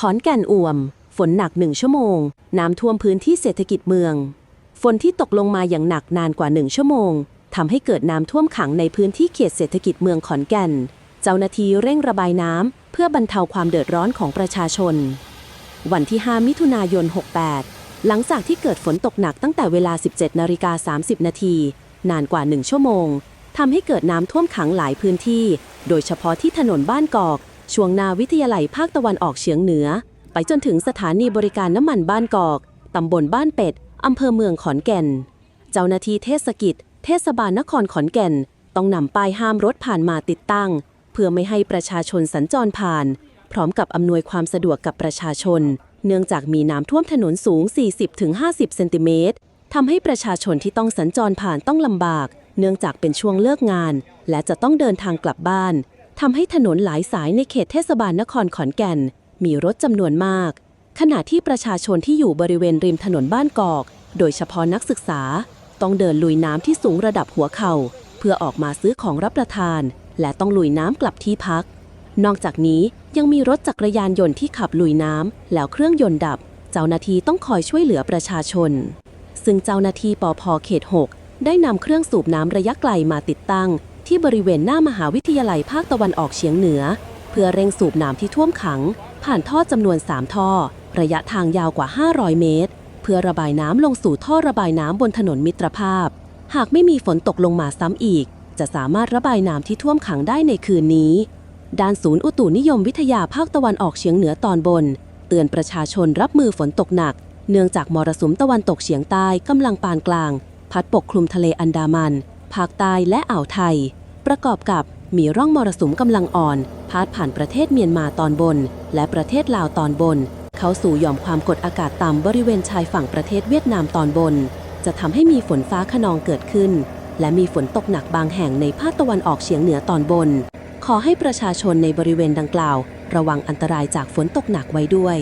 ขอนแก่นอ่วม ฝนหนักหนึ่งชั่วโมง น้ำท่วมพื้นที่เศรษฐกิจเมือง ฝนที่ตกลงมาอย่างหนักนานกว่าหนึ่งชั่วโมงทำให้เกิดน้ำท่วมขังในพื้นที่เขตเศรษฐกิจเมืองขอนแก่น เจ้าหน้าที่เร่งระบายน้ำเพื่อบรรเทาความเดือดร้อนของประชาชน วันที่ 5 มิถุนายน 68 หลังจากที่เกิดฝนตกหนักตั้งแต่เวลา 17นาฬิกา30 นาที นานกว่า 1 ชั่วโมงทำให้เกิดน้ำท่วมขังหลายพื้นที่ โดยเฉพาะที่ถนนบ้านกอก ช่วงนาวิทยาลัยภาคตะวันออกเฉียงเหนือ ไปจนถึงสถานีบริการน้ำมันบ้านกอก ตำบลบ้านเป็ด อำเภอเมืองขอนแก่น เจ้าหน้าที่เทศกิจ เทศบาลนครขอนแก่น ต้องนำป้ายห้ามรถผ่านมาติดตั้ง เพื่อไม่ให้ประชาชนสัญจรผ่าน พร้อมกับอำนวยความสะดวกกับประชาชน เนื่องจากมีน้ำท่วมถนนสูง 40-50 เซนติเมตรทำให้ประชาชนที่ต้องสัญจรผ่านต้องลำบาก เนื่องจากเป็นช่วงเลิกงาน และจะต้องเดินทางกลับบ้าน ทำให้ถนนหลายสายในเขตเทศบาลนครขอนแก่น มีรถจำนวนมาก ขณะที่ประชาชนที่อยู่บริเวณริมถนนบ้านกอก โดยเฉพาะนักศึกษา ต้องเดินลุยน้ำที่สูงระดับหัวเข่า เพื่อออกมาซื้อของรับประทาน และต้องลุยน้ำกลับที่พัก นอกจากนี้ยังมีรถจักรยานยนต์ที่ขับลุยน้ำแล้วเครื่องยนต์ดับ เจ้าหน้าที่ต้องคอยช่วยเหลือประชาชน ซึ่งเจ้าหน้าที่ปอพเขต 6 ได้นำเครื่องสูบน้ำระยะไกลมาติดตั้ง ที่บริเวณหน้ามหาวิทยาลัยภาคตะวันออกเฉียงเหนือ เพื่อเร่งสูบน้ำที่ท่วมขัง ผ่านท่อจำนวน 3 ท่อ ระยะทางยาวกว่า 500 เมตร เพื่อระบายน้ำลงสู่ท่อระบายน้ำบนถนนมิตรภาพ หากไม่มีฝนตกลงมาซ้ำอีก จะสามารถระบายน้ำที่ท่วมขังได้ในคืนนี้ ด้านศูนย์อุตุนิยมวิทยาภาคตะวันออกเฉียงเหนือตอนบน เตือนประชาชนรับมือฝนตกหนัก เนื่องจากมรสุมตะวันตกเฉียงใต้กำลังปานกลาง พัดปกคลุมทะเลอันดามัน ภาคใต้และอ่าวไทย ประกอบกับมีร่องมรสุมกำลังอ่อน พาดผ่านประเทศเมียนมาตอนบน และประเทศลาวตอนบน เข้าสู่หย่อมความกดอากาศต่ำบริเวณชายฝั่งประเทศเวียดนามตอนบน จะทำให้มีฝนฟ้าขนองเกิดขึ้น และมีฝนตกหนักบางแห่งในภาคตะวันออกเฉียงเหนือตอนบน ขอให้ประชาชนในบริเวณดังกล่าว ระวังอันตรายจากฝนตกหนักไว้ด้วย